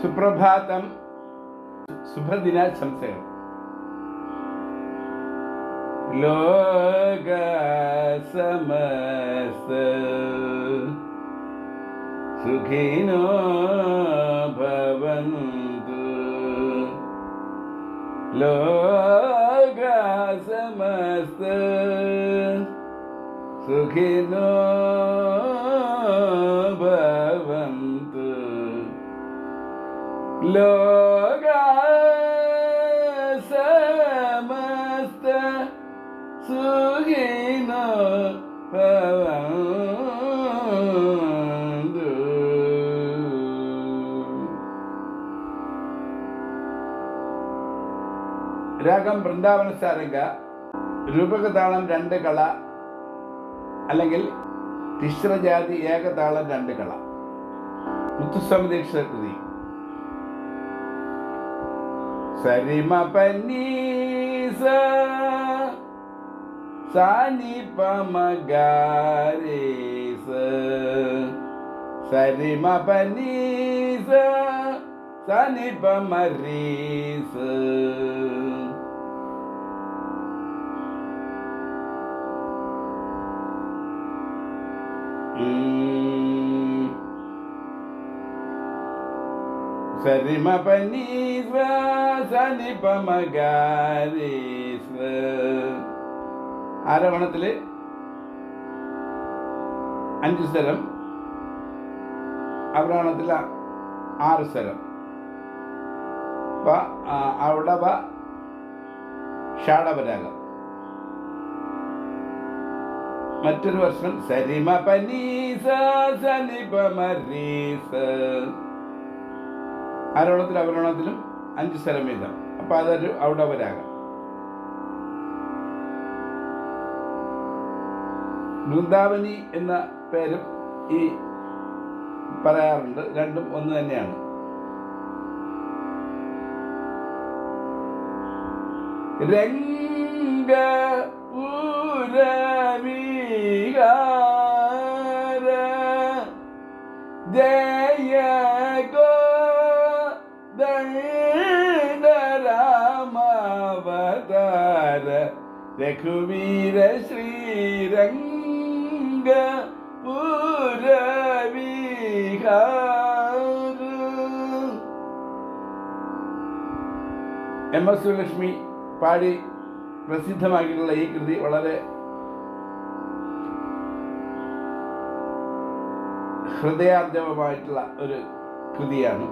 സുപ്രഭാതം ശുഭദിനാശംസകൾ ലോക സമസ്ത സുഖിനോ ഭവന്തു ലോക സമസ്ത സുഖിനോ ലോക സമസ്ത സുഖിനോ രാഗം വൃന്ദാവന സാരംഗ രൂപകതാളം രണ്ട് കള അല്ലെങ്കിൽ തിശ്രജാതി ഏകതാളം രണ്ട് കള. മുത്തുസ്വാമി ദീക്ഷ കൃതി. సరిమ పని సాని పమగారే సరిమ పని సని పమరీస സരിമ പനീസ്വ സനി പമഗാരീസ്വ ആരോഹണത്തിൽ അഞ്ച് സ്ഥലം. അവരോഹണത്തിൽ ആറ് സ്ഥലം. പ ഷാടപരാഗം ഔഡവ ഷാഡവരാഗം മറ്റൊരു വർഷം സരിമ പനീസ സനിപ മരീസ. ആരോണത്തിൽ അവരോണത്തിലും അഞ്ച് സ്ഥലം വീതം അപ്പൊ അതൊരു അവിടെ വരാകാം വൃന്ദാവനി എന്ന പേരും ഈ പറയാറുണ്ട്. രണ്ടും ഒന്ന് തന്നെയാണ്. രംഗ രഘുവീര ശ്രീരംഗ പൂരവിഹാര എം എസ് സുലക്ഷ്മി പാടി പ്രസിദ്ധമാക്കിയിട്ടുള്ള ഈ കൃതി വളരെ ഹൃദയാർജവമായിട്ടുള്ള ഒരു കൃതിയാണ്.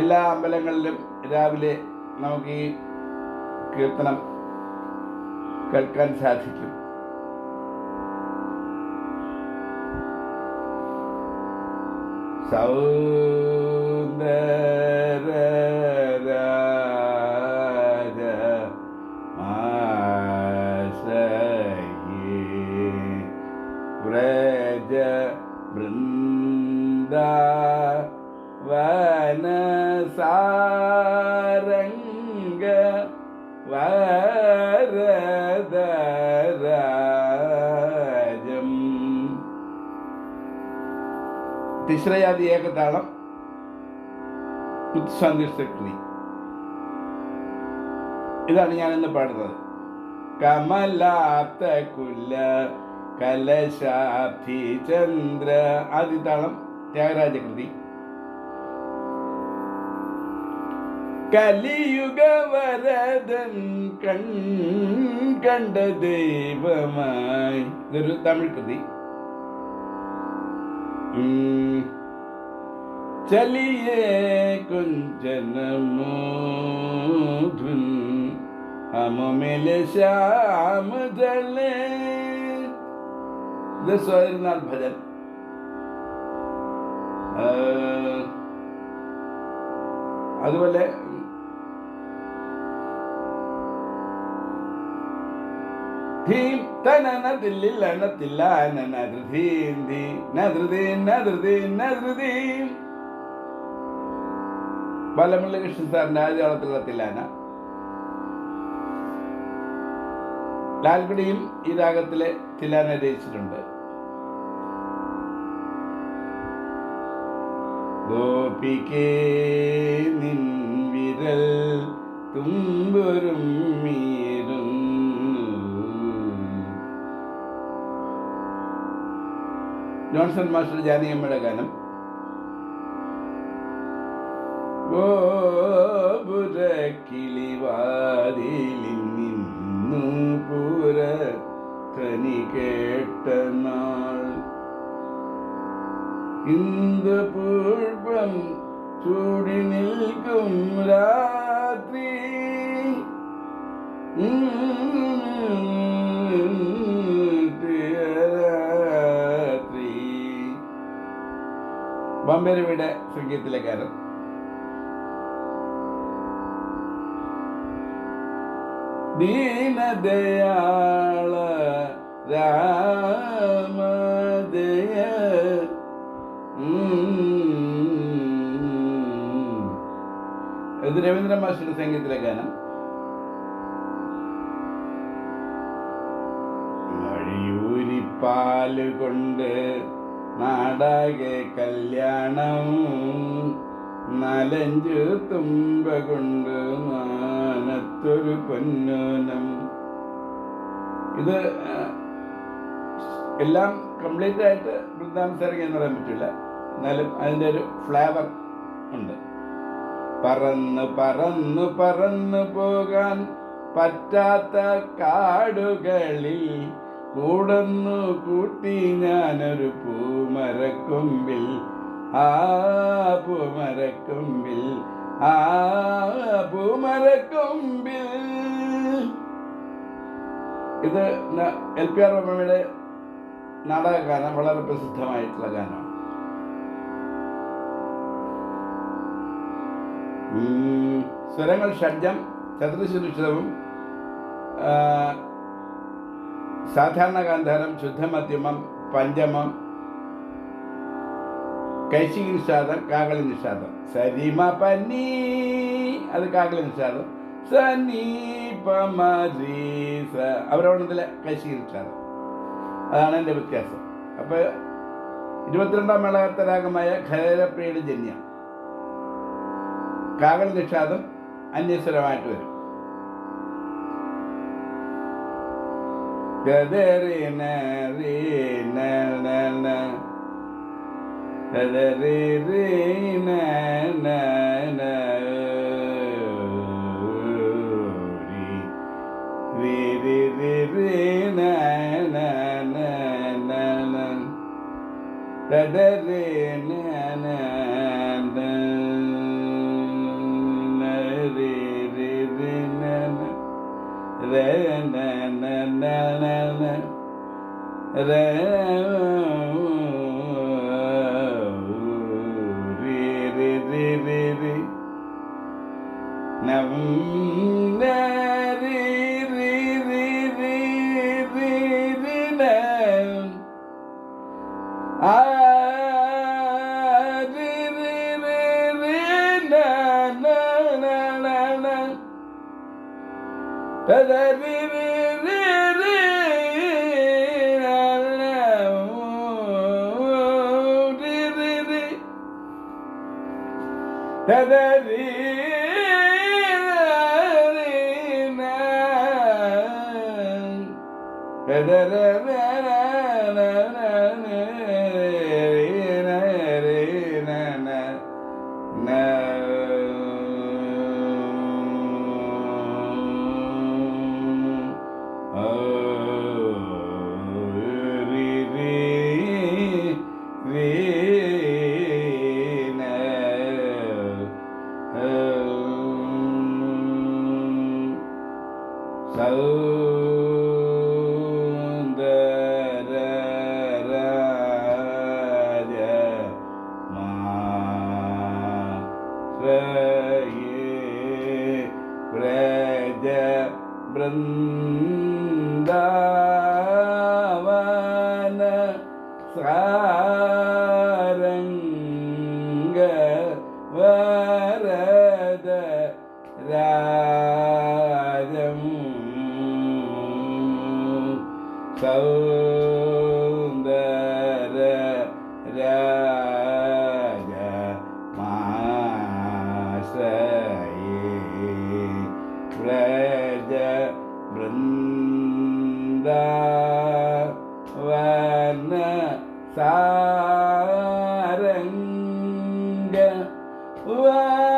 എല്ലാ അമ്പലങ്ങളിലും രാവിലെ നമുക്ക് ഈ കീർത്തനം കേൾക്കാൻ സാധിക്കും. സൗന്ദരരാജ തിശ്രയാതി ഏകതാളം മുത്സന്ദിഷ്ടകൃതി ഇതാണ് ഞാൻ ഇന്ന് പാടുന്നത്. കമലാത്ത കുല്ല കലശാബ്ധി ചന്ദ്ര ആദിതാളം ത്യാഗരാജകൃതി. കലിയുഗ വരദൻ കൺ കണ്ട ദൈവമായി. ഇതൊരു തമിഴ് കൃതി. ചലിയേ കുഞ്ചനമോധുൻ ഹമമില ശ്യാമ ജലേ ഇത് സ്വയനാൾ ഭജൻ. അതുപോലെ ധീം തനന ദില്ലിൽ അണത്തില്ല നനൃധീം ധീ നൃതീം നൃതീം ബാലമുരളി കൃഷ്ണൻ സാറിന്റെ ആദ്യകാലത്തുള്ള തില്ലാന ലാൽഗുഡിയും ഈ രാഗത്തിലെ തില്ലാന രചിച്ചിട്ടുണ്ട് ഗോപികേ നിൻ വിരൽ ജോൺസൺ മാസ്റ്റർ ജാനിയമ്മയുടെ ഗാനം. ഗോപുര കിളിവാതിലിൽ നിന്നു പുര കനി കേട്ട നാൾ ഇന്ദു പുഷ്പം ചൂടി നിൽക്കും രാത്രി രവിയുടെ സംഗീതത്തിലെ ഗാനം ദീനദയാള രാമദയ ഇത് രവീന്ദ്ര മാസ്റ്ററുടെ സംഗീതത്തിലെ ഗാനം. മഴയൂരിപ്പാൽ കൊണ്ട് നാടാകെ കല്യാണം. നലഞ്ചു തുമ്പ കൊണ്ട് മാനത്തൊരു പൊന്നോനം. ഇത് എല്ലാം കംപ്ലീറ്റ് ആയിട്ട് വൃന്ദാംസരങ്ങ എന്ന് പറയാൻ പറ്റില്ല. എന്നാലും അതിന്റെ ഒരു ഫ്ലേവർ ഉണ്ട്. പറന്ന് പറന്ന് പറന്ന് പോകാൻ പറ്റാത്ത കാടുകളിൽ കൂടുന്നു കൂട്ടി ഞാനൊരു പൂമരക്കൊമ്പിൽ. ആ പൂമരക്കൊമ്പിൽ ആ പൂമരക്കൊമ്പിൽ ഇത് എൽ പി ആർ വർമ്മയുടെ നാടകഗാനം വളരെ പ്രസിദ്ധമായിട്ടുള്ള ഗാനമാണ്. സ്വരങ്ങൾ ഷഡ്ജം ചതുർശുരുഷിതവും സാധാരണ ഗാന്ധാരം ശുദ്ധമധ്യമം പഞ്ചമം കൈശികി നിഷാദം കാകളി നിഷാദം സരിമ പനി അത് കാകളി നിഷാദം സനീപമീസ അവരോണത്തിലെ കൈശിക നിഷാദം അതാണ് എന്റെ വ്യത്യാസം. അപ്പോൾ ഇരുപത്തിരണ്ടാം മേളകത്തെ രാഗമായ ഖരപ്രിയുടെ ജന്യ. കാകൾ നിഷാദം അന്യസ്വരമായിട്ട് വരും. ഗദറിന റീന na na റീന നന രി രി na na na na na ന ന ഗദറി na na na na രി രി രി na na re na na na na na re That സാരംഗ സാരംഗ വരദരാജം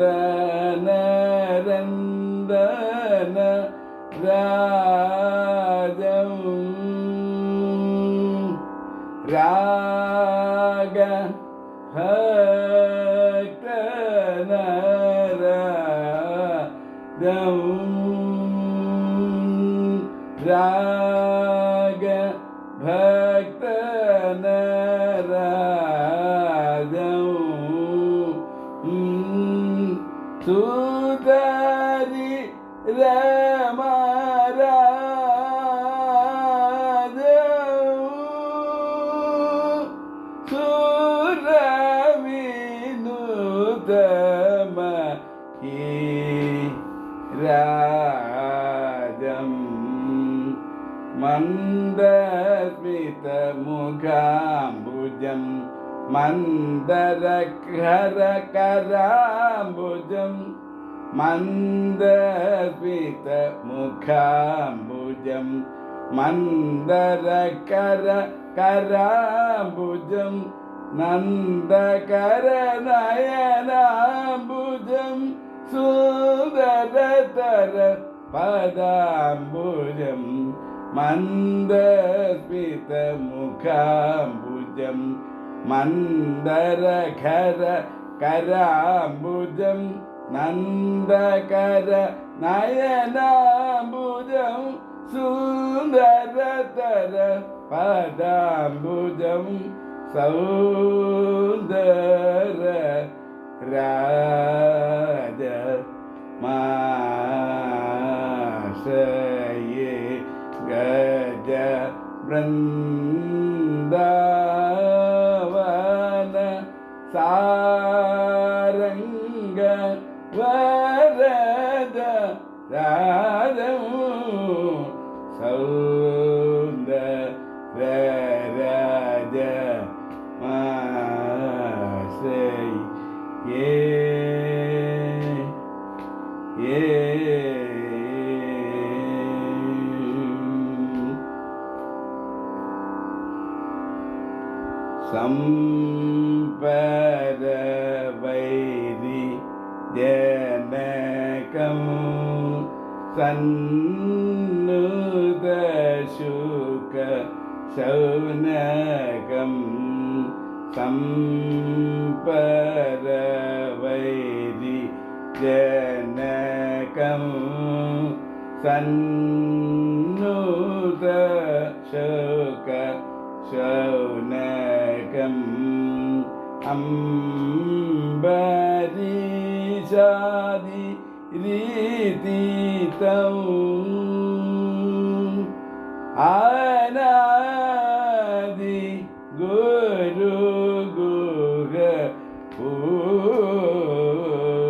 ரந்தன ரந்தன ராகம் ராக ஹ முருகரி ரமராத. சூரவினுதம ராஜம் மந்தஸ்மிதமுகாம்புஜம் மந்தரகரகராம்புஜம் മന്ദസ്മിതമുഖാംബുജം മന്ദരകര കരാംബുജം നന്ദകരനയനാംബുജം. സുന്ദരതര പദാംബുജം മന്ദസ്മിതമുഖാംബുജം മന്ദരഖര കരാംബുജം நந்தகர நயனாம்புஜம் சுந்தரதர பதாம்புஜம் சௌந்தர ராஜ மாசயே கஜ பிரம்ம ராஜ ஏ ஏ. சம்பர வைரி ஜனகம் சன் ശൗനകം സംപരവൈരി ജനകം शौनकम् अम्बरीशादि रीति तौ ആനാദി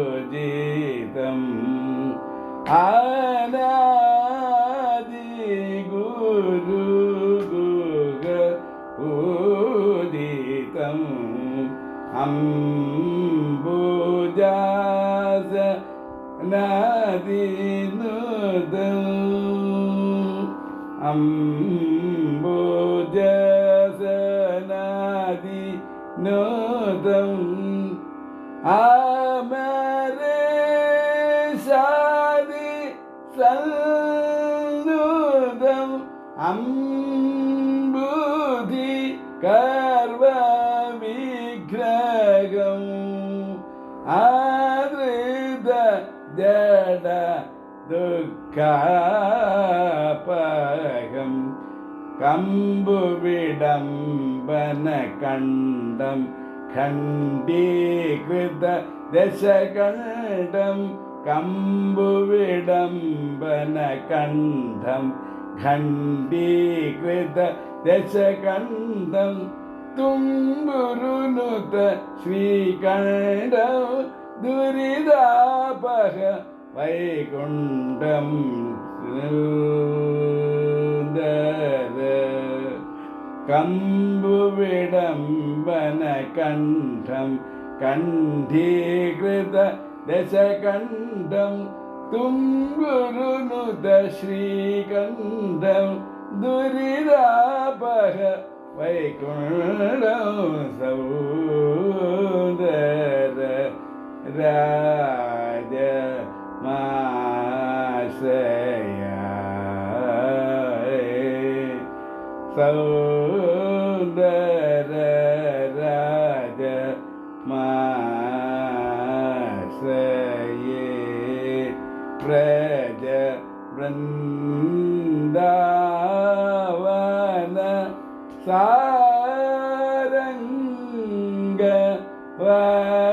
പൂജിതം ആനാദി ഗുരു ഗുഹ പൂജിതം അംബുജാസ നദിനുദം സന്നുദം അംബുധി കർവവിഗ്രഹം ആദൃത ജഡ ദുഃഖാപകം കമ്പുവിടംബന കണ്ഠം ഖണ്ഡീകൃത ദശകണ്ഠം കമ്പുവിടംബന കണ്ഠം ഖണ്ഡീകൃത ദശകണ്ഠം തുമ്പുരുനുത ശ്രീകണ്ഠം ദുരിതാപഹ വൈകുണ്ഠം കമ്പുവിടംബന കണ്ഠം കണ്ഠീകൃത ദശകണ്ഠം തുങ്കുരുനുത ശ്രീകണ്ഠം ദുരിതാപഹ വൈകുണ്ഠം സൗദര രാജ സാരംഗ വരദ